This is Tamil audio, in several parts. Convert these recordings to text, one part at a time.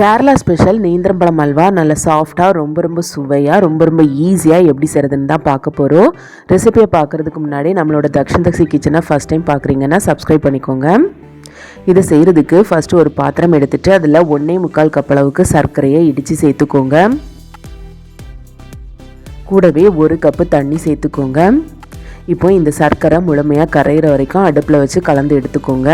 கேரளா ஸ்பெஷல் நேந்திரம்பழம் அல்வா. நல்ல சாஃப்டாக ரொம்ப ரொம்ப சுவையாக ரொம்ப ரொம்ப ஈஸியாக எப்படி செய்கிறதுன்னு தான் பார்க்க போகிறோம் ரெசிபியை பார்க்குறதுக்கு முன்னாடி நம்மளோட தக்ஷன் தக்ஷி கிச்சனை ஃபஸ்ட் டைம் பார்க்குறீங்கன்னா சப்ஸ்கிரைப் பண்ணிக்கோங்க. இதை செய்கிறதுக்கு ஃபஸ்ட்டு ஒரு பாத்திரம் எடுத்துகிட்டு அதில் ஒன்றே முக்கால் கப் அளவுக்கு சர்க்கரையை இடித்து சேர்த்துக்கோங்க. கூடவே ஒரு கப்பு தண்ணி சேர்த்துக்கோங்க. இப்போ இந்த சர்க்கரை முழுமையாக கரையிற வரைக்கும் அடுப்பில் வச்சு கலந்து எடுத்துக்கோங்க.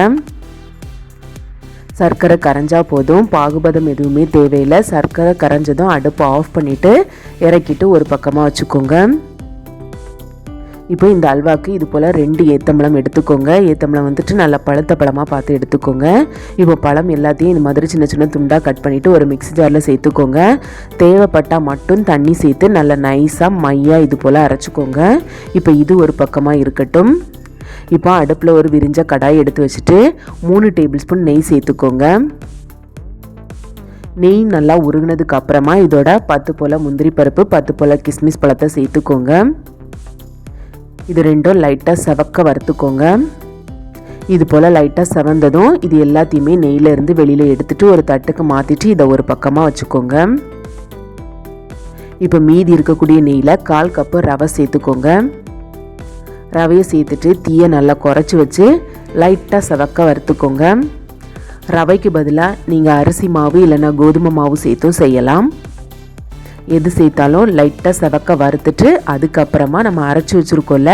சர்க்கரை கரைஞ்சா போதும். பாகுபதம் எதுவுமே தேவையில்லை. சர்க்கரை கரைஞ்சதும் அடுப்பை ஆஃப் பண்ணிவிட்டு இறக்கிட்டு ஒரு பக்கமாக வச்சுக்கோங்க. இப்போ இந்த அல்வாக்கு இது போல் ரெண்டு ஏத்தம்பழம் எடுத்துக்கோங்க. ஏத்தம்பழம் வந்துட்டு நல்லா பழுத்த பழமாக பார்த்து எடுத்துக்கோங்க. இப்போ பழம் எல்லாத்தையும் இந்த மாதிரி சின்ன சின்ன துண்டாக கட் பண்ணிவிட்டு ஒரு மிக்ஸி ஜாரில் சேர்த்துக்கோங்க. தேவைப்பட்டால் மட்டும் தண்ணி சேர்த்து நல்லா நைஸாக மையாக இது போல் அரைச்சிக்கோங்க. இப்போ இது ஒரு பக்கமாக இருக்கட்டும். இப்போ அடுப்பில் ஒரு விரிஞ்ச கடாய் எடுத்து வச்சுட்டு மூணு டேபிள் ஸ்பூன் நெய் சேர்த்துக்கோங்க. நெய் நல்லா உருகினதுக்கு அப்புறமா இதோட பத்து போல் முந்திரி பருப்பு பத்து போல் கிஸ்மிஸ் பழத்தை சேர்த்துக்கோங்க. இது ரெண்டும் லைட்டாக செவக்க வறுத்துக்கோங்க. இது போல் லைட்டாக செவந்ததும் இது எல்லாத்தையுமே நெய்யிலேருந்து வெளியில் எடுத்துகிட்டு ஒரு தட்டுக்கு மாற்றிட்டு இதை ஒரு பக்கமாக வச்சுக்கோங்க. இப்போ மீதி இருக்கக்கூடிய நெய்யில் கால் கப்பு ரவை சேர்த்துக்கோங்க. ரவையை சேர்த்துட்டு தீயை நல்லா குறைச்சி வச்சு லைட்டாக செவக்க வறுத்துக்கோங்க. ரவைக்கு பதிலாக நீங்கள் அரிசி மாவு இல்லைன்னா கோதுமை மாவு சேர்த்தும் செய்யலாம். எது சேர்த்தாலும் லைட்டாக செவக்க வறுத்துட்டு அதுக்கப்புறமா நம்ம அரைச்சி வச்சுருக்கோம்ல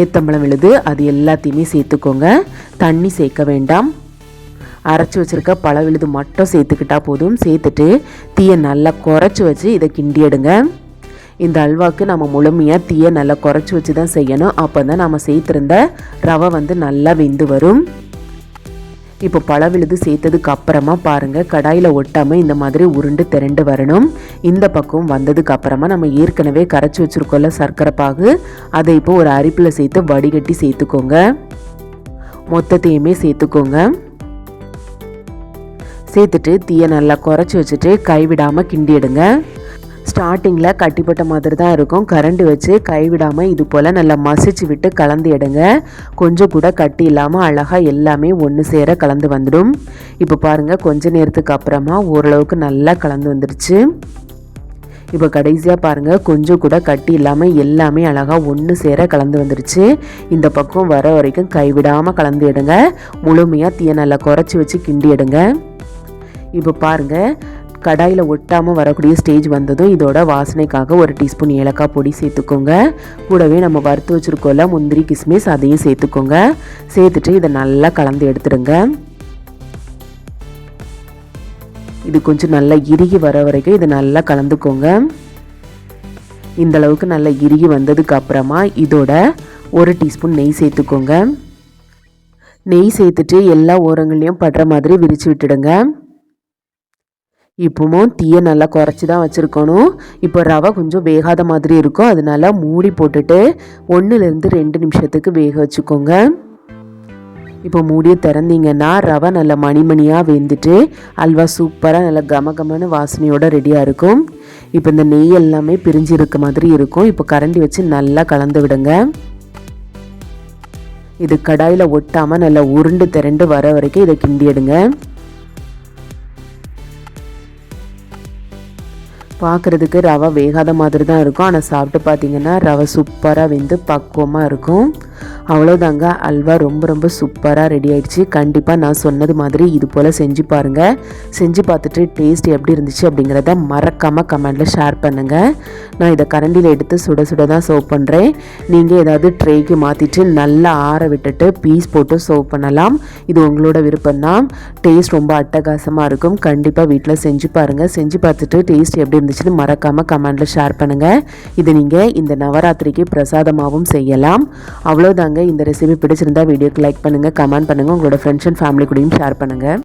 ஏத்தம்பழம் விழுது அது எல்லாத்தையுமே சேர்த்துக்கோங்க. தண்ணி சேர்க்க வேண்டாம். அரைச்சி வச்சுருக்க பழ விழுது மட்டும் சேர்த்துக்கிட்டா போதும். சேர்த்துட்டு தீயை நல்லா குறைச்சி வச்சு இதை கிண்டி எடுங்க. இந்த அல்வாவுக்கு நம்ம முழுமையாக தீயை நல்லா குறைச்சி வச்சு தான் செய்யணும். அப்போ தான் நம்ம சேர்த்துருந்த ரவை வந்து நல்லா வெந்து வரும். இப்போ பழ விழுது சேர்த்ததுக்கு அப்புறமா பாருங்கள் கடாயில் ஒட்டாமல் இந்த மாதிரி உருண்டு திரண்டு வரணும். இந்த பக்கம் வந்ததுக்கு அப்புறமா நம்ம ஏற்கனவே கரைச்சி வச்சுருக்கோம்ல சர்க்கரை பாகு அதை இப்போ ஒரு அரிப்பில் சேர்த்து வடிகட்டி சேர்த்துக்கோங்க. மொத்தத்தையுமே சேர்த்துக்கோங்க. சேர்த்துட்டு தீயை நல்லா குறைச்சி வச்சுட்டு கைவிடாமல் கிண்டி எடுங்க. ஸ்டார்டிங்கில் கட்டிப்பட்ட மாதிரி தான் இருக்கும். கரண்டி வச்சு கைவிடாமல் இது போல் நல்லா மசிச்சு விட்டு கலந்து எடுங்க. கொஞ்சம் கூட கட்டி இல்லாமல் அழகாக எல்லாமே ஒன்று சேர கலந்து வந்துடும். இப்போ பாருங்கள் கொஞ்ச நேரத்துக்கு அப்புறமா ஓரளவுக்கு நல்லா கலந்து வந்துடுச்சு இப்போ கடைசியாக பாருங்கள் கொஞ்சம் கூட கட்டி இல்லாமல் எல்லாமே அழகாக ஒன்று சேர கலந்து வந்துருச்சு. இந்த பக்கம் வர வரைக்கும் கைவிடாமல் கலந்து எடுங்க. முழுமையாக தீயை நல்லா குறைச்சி வச்சு கிண்டி எடுங்க. இப்போ பாருங்கள் கடாயில் ஒட்டாமல் வரக்கூடிய ஸ்டேஜ் வந்ததும் இதோட வாசனைக்காக ஒரு டீஸ்பூன் ஏலக்காய் பொடி சேர்த்துக்கோங்க. கூடவே நம்ம வறுத்து வச்சுருக்கோம்ல முந்திரி கிஸ்மிஸ் அதையும் சேர்த்துக்கோங்க. சேர்த்துட்டு இதை நல்லா கலந்து எடுத்துடுங்க. இது கொஞ்சம் நல்லா இறுகி வர வரைக்கும் இதை நல்லா கலந்துக்கோங்க. இந்த அளவுக்கு நல்லா இறுகி வந்ததுக்கு அப்புறமா இதோட ஒரு டீஸ்பூன் நெய் சேர்த்துக்கோங்க. நெய் சேர்த்துட்டு எல்லா ஓரங்களையும் படுற மாதிரி விரித்து விட்டுடுங்க. இப்போவும் தீயை நல்லா குறைச்சி தான் வச்சுருக்கணும். இப்போ ரவை கொஞ்சம் வேகாத மாதிரி இருக்கும். அதனால மூடி போட்டுட்டு ஒன்றுலேருந்து ரெண்டு நிமிஷத்துக்கு வேக வச்சுக்கோங்க. இப்போ மூடியை திறந்தீங்கன்னா ரவை நல்லா மணிமணியாக வெந்துட்டு அல்வா சூப்பராக நல்லா கம கமன்னு வாசனையோட ரெடியாக இருக்கும். இப்போ இந்த நெய் எல்லாமே பிரிஞ்சு இருக்க மாதிரி இருக்கும். இப்போ கரண்டி வச்சு நல்லா கலந்து விடுங்க. இது கடாயில் ஒட்டாமல் நல்லா உருண்டு திரண்டு வர வரைக்கும் இதை கிண்டி பார்க்குறதுக்கு ரவை வேகாத மாதிரி தான் இருக்கும். ஆனால் சாப்பிட்டு பார்த்தீங்கன்னா ரவை சூப்பராக வெந்து பக்குவமாக இருக்கும். அவ்வளோதாங்க அல்வா ரொம்ப ரொம்ப சூப்பராக ரெடி ஆயிடுச்சு. கண்டிப்பாக நான் சொன்னது மாதிரி இது போல் செஞ்சு பாருங்கள் செஞ்சு பார்த்துட்டு டேஸ்ட் எப்படி இருந்துச்சு அப்படிங்கிறத மறக்காமல் கமெண்டில் ஷேர் பண்ணுங்கள் நான் இதை கரண்டியில் எடுத்து சுட சுட தான் சர்வ் பண்ணுறேன் நீங்கள் ஏதாவது ட்ரேக்கு மாற்றிட்டு நல்லா ஆற விட்டுட்டு பீஸ் போட்டு சர்வ் பண்ணலாம். இது உங்களோட விருப்பம்தான் டேஸ்ட் ரொம்ப அட்டகாசமாக இருக்கும். கண்டிப்பாக வீட்டில் செஞ்சு பாருங்கள் செஞ்சு பார்த்துட்டு டேஸ்ட் எப்படி இருந்துச்சுன்னு மறக்காமல் கமெண்டில் ஷேர் பண்ணுங்கள் இது நீங்கள் இந்த நவராத்திரிக்கு பிரசாதமாகவும் செய்யலாம். அவ்வளோ அவ்வளோதாங்க இந்த ரெசிபி பிடிச்சிருந்தா வீடியோக்கு லைக் பண்ணுங்கள் கமெண்ட் பண்ணுங்கள் உங்களோட ஃப்ரெண்ட்ஸ் அண்ட் ஃபேமிலி கூடயும் ஷேர் பண்ணுங்கள்